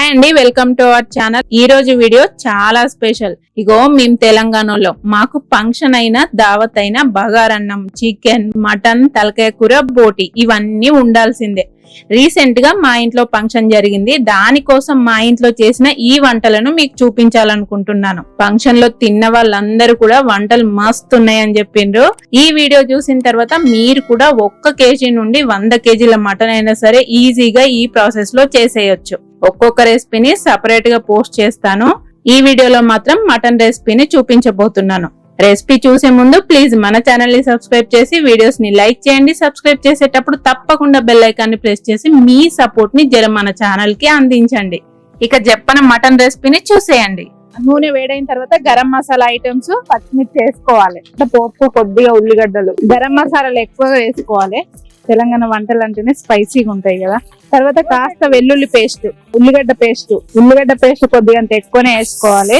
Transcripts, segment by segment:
Hi అండి welcome to our channel ఈ రోజు వీడియో చాలా స్పెషల్ ఇగో మేము తెలంగాణలో. మాకు ఫంక్షన్ అయినా దావత్ అయినా బగారన్నం చికెన్ మటన్ తలకాయ కూర బోటి ఇవన్నీ ఉండాల్సిందే. రీసెంట్గా మా ఇంట్లో ఫంక్షన్ జరిగింది. దానికోసం మా ఇంట్లో చేసిన ఈ వంటలను మీకు చూపించాలనుకుంటున్నాను. ఫంక్షన్లో తిన్న వాళ్ళందరూ కూడా వంటలు మస్తు ఉన్నాయని చెప్పిండ్రు. ఈ వీడియో చూసిన తర్వాత మీరు కూడా ఒక్క కేజీ నుండి వంద కేజీల మటన్ అయినా సరే ఈజీగా ఈ ప్రాసెస్లో చేసేయొచ్చు. ఒక్కొక్క రెసిపీని సపరేట్గా పోస్ట్ చేస్తాను. ఈ వీడియోలో మాత్రం మటన్ రెసిపీని చూపించబోతున్నాను. రెసిపీ చూసే ముందు ప్లీజ్ మన ఛానల్ని సబ్స్క్రైబ్ చేసి వీడియోస్ని లైక్ చేయండి. సబ్స్క్రైబ్ చేసేటప్పుడు తప్పకుండా బెల్ ఐకాన్ని ప్రెస్ చేసి మీ సపోర్ట్ని జర మన ఛానల్కి అందించండి. ఇక చెప్పన మటన్ రెసిపీని చూసేయండి. నూనె వేడైన తర్వాత గరం మసాలా ఐటమ్స్ పచ్చిమిర్చి వేసుకోవాలి. పోపు కొద్దిగా ఉల్లిగడ్డలు. గరం మసాలాలు ఎక్కువగా వేసుకోవాలి. తెలంగాణ వంటలు అంటేనే స్పైసీగా ఉంటాయి కదా. తర్వాత కాస్త వెల్లుల్లి పేస్ట్ ఉల్లిగడ్డ పేస్ట్ ఉల్లిగడ్డ పేస్ట్ కొద్దిగా అంత ఎక్కువనే వేసుకోవాలి.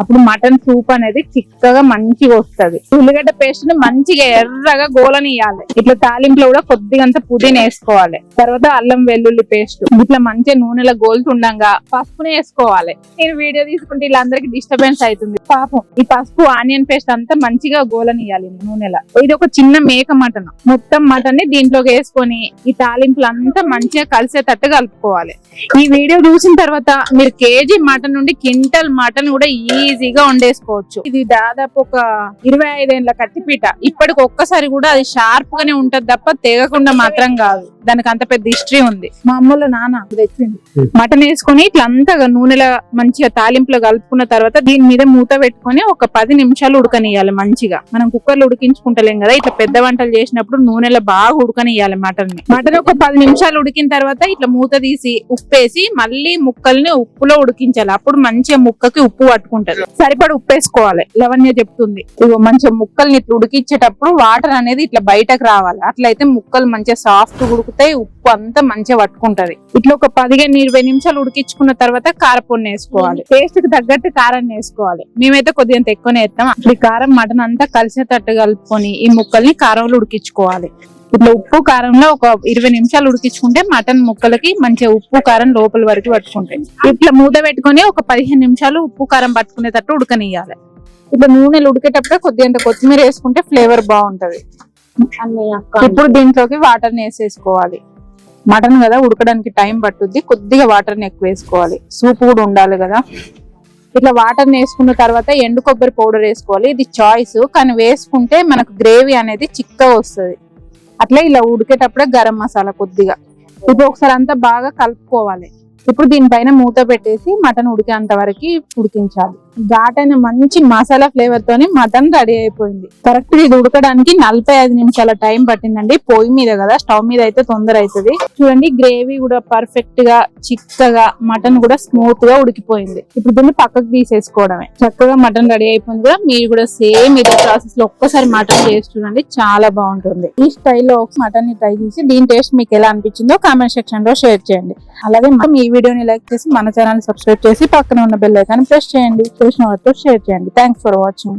అప్పుడు మటన్ సూప్ అనేది చిక్కగా మంచిగా వస్తది. ఉల్లిగడ్డ పేస్ట్ని మంచిగా ఎర్రగా గోలనియాలి ఇట్లా తాలింపులో కూడా కొద్దిగా అంత పుదీనా వేసుకోవాలి. తర్వాత అల్లం వెల్లుల్లి పేస్ట్ ఇట్లా మంచిగా నూనెలో గోలుతుండగా పసుపుని వేసుకోవాలి. నేను వీడియో తీసుకుంటే ఇలా అందరికి డిస్టర్బెన్స్ అవుతుంది. పాపం ఈ పసుపు ఆనియన్ పేస్ట్ అంతా మంచిగా గోలనియాలి నూనెలో. ఇది ఒక చిన్న మేక మటన్. మొత్తం మటన్ని దీంట్లోకి వేసుకొని ఈ తాలింపులు అంతా మంచిగా కలిసేటట్టు కలుపుకోవాలి. ఈ వీడియో చూసిన తర్వాత మీరు కేజీ మటన్ నుండి క్వింటల్ మటన్ కూడా ఈజీగా వండేసుకోవచ్చు ఇది దాదాపు ఒక ఇరవై ఐదేళ్ళ కత్తిపీట. ఇప్పటికి ఒక్కసారి కూడా అది షార్ప్ గానే ఉంటది తప్ప తెగకుండా మాత్రం కాదు. దానికి అంత పెద్ద హిస్టరీ ఉంది. మా అమ్మల నాన్న తెచ్చింది మటన్ వేసుకొని ఇట్లా అంతగా నూనెలో మంచిగా తాలింపులో కలుపుకున్న తర్వాత దీని మీద మూత పెట్టుకొని ఒక పది నిమిషాలు ఉడకనియాలి మంచిగా. మనం కుక్కర్లో ఉడికించుకుంటలేం కదా ఇట్లా పెద్ద వంటలు చేసినప్పుడు నూనెలో బాగా ఉడకనియాలి మటన్ని మటన్ ఒక పది నిమిషాలు ఉడికిన తర్వాత ఇట్లా మూత తీసి ఉప్పేసి మళ్ళీ ముక్కల్ని ఉప్పులో ఉడికించాలి. అప్పుడు మంచిగా ముక్కకి ఉప్పు పట్టుకుంటది. సరిపడ ఉప్పు వేసుకోవాలి. లవణ్య చెప్తుంది. మంచిగా ముక్కల్ని ఇట్లా ఉడికించేటప్పుడు వాటర్ అనేది ఇట్లా బయటకు రావాలి. అట్లయితే ముక్కలు మంచిగా సాఫ్ట్ ఉడుకుతాయి ఉప్పు అంతా మంచిగా పట్టుకుంటది. ఇట్లా ఒక పదిహేను ఇరవై నిమిషాలు ఉడికించుకున్న తర్వాత కారపొన్ని వేసుకోవాలి టేస్ట్కి తగ్గట్టు కారాన్ని వేసుకోవాలి మేమైతే కొద్దిగా ఎక్కువనే వేస్తాం. ఈ కారం మటన్ అంతా కలిసేటట్టు కలుపుకొని ఈ ముక్కల్ని కారంలో ఉడికించుకోవాలి. ఇట్లా ఉప్పు కారంలో ఒక ఇరవై నిమిషాలు ఉడికించుకుంటే మటన్ ముక్కలకి మంచిగా ఉప్పు కారం లోపల వరకు పట్టుకుంటాయి. ఇట్లా మూత పెట్టుకొని ఒక పదిహేను నిమిషాలు ఉప్పు కారం పట్టుకునేటట్టు ఉడకనియాలి ఇట్లా నూనెలు ఉడికేటప్పుడే కొద్దిగా కొత్తిమీర వేసుకుంటే ఫ్లేవర్ బాగుంటది. ఇప్పుడు దీంట్లోకి వాటర్ని వేసేసుకోవాలి. మటన్ కదా ఉడకడానికి టైం పట్టుద్ది. కొద్దిగా వాటర్ని ఎక్కువ వేసుకోవాలి. సూప్ కూడా ఉండాలి కదా. ఇట్లా వాటర్ వేసుకున్న తర్వాత ఎండు కొబ్బరి పౌడర్ వేసుకోవాలి. ఇది చాయిస్ కానీ వేసుకుంటే మనకు గ్రేవీ అనేది చిక్కగా వస్తుంది. అట్లా ఇలా ఉడికేటప్పుడే గరం మసాలా కొద్దిగా. ఇప్పుడు ఒకసారి అంతా బాగా కలుపుకోవాలి. ఇప్పుడు దీనిపైన మూత పెట్టేసి మటన్ ఉడికేంత వరకు ఉడికించాలి. ఘాటైన మంచి మసాలా ఫ్లేవర్ తోని మటన్ రెడీ అయిపోయింది. కరెక్ట్ ఇది ఉడకడానికి నలభై ఐదు నిమిషాల టైం పట్టిందండి. పొయ్యి మీద కదా స్టవ్ మీద అయితే తొందర అవుతుంది చూడండి గ్రేవీ కూడా పర్ఫెక్ట్గా చిక్కగా మటన్ కూడా స్మూత్గా ఉడికిపోయింది. ఇప్పుడు దీన్ని పక్కకు తీసేసుకోవడమే. చక్కగా మటన్ రెడీ అయిపోయింది కూడా మీరు కూడా సేమ్ ఇదే ప్రాసెస్లో ఒక్కసారి మటన్ చేసి చూడండి చాలా బాగుంటుంది. ఈ స్టైల్లో మటన్ని ట్రై చేసి దీని టేస్ట్ మీకు ఎలా అనిపించిందో కామెంట్ సెక్షన్లో షేర్ చేయండి. అలాగే మనం ఈ వీడియోని లైక్ చేసి మన ఛానల్ సబ్స్క్రైబ్ చేసి పక్కన ఉన్న బెల్ ఐకాన్ ప్రెస్ చేయండి. తెలిసిన వారితో షేర్ చేయండి. Thanks for watching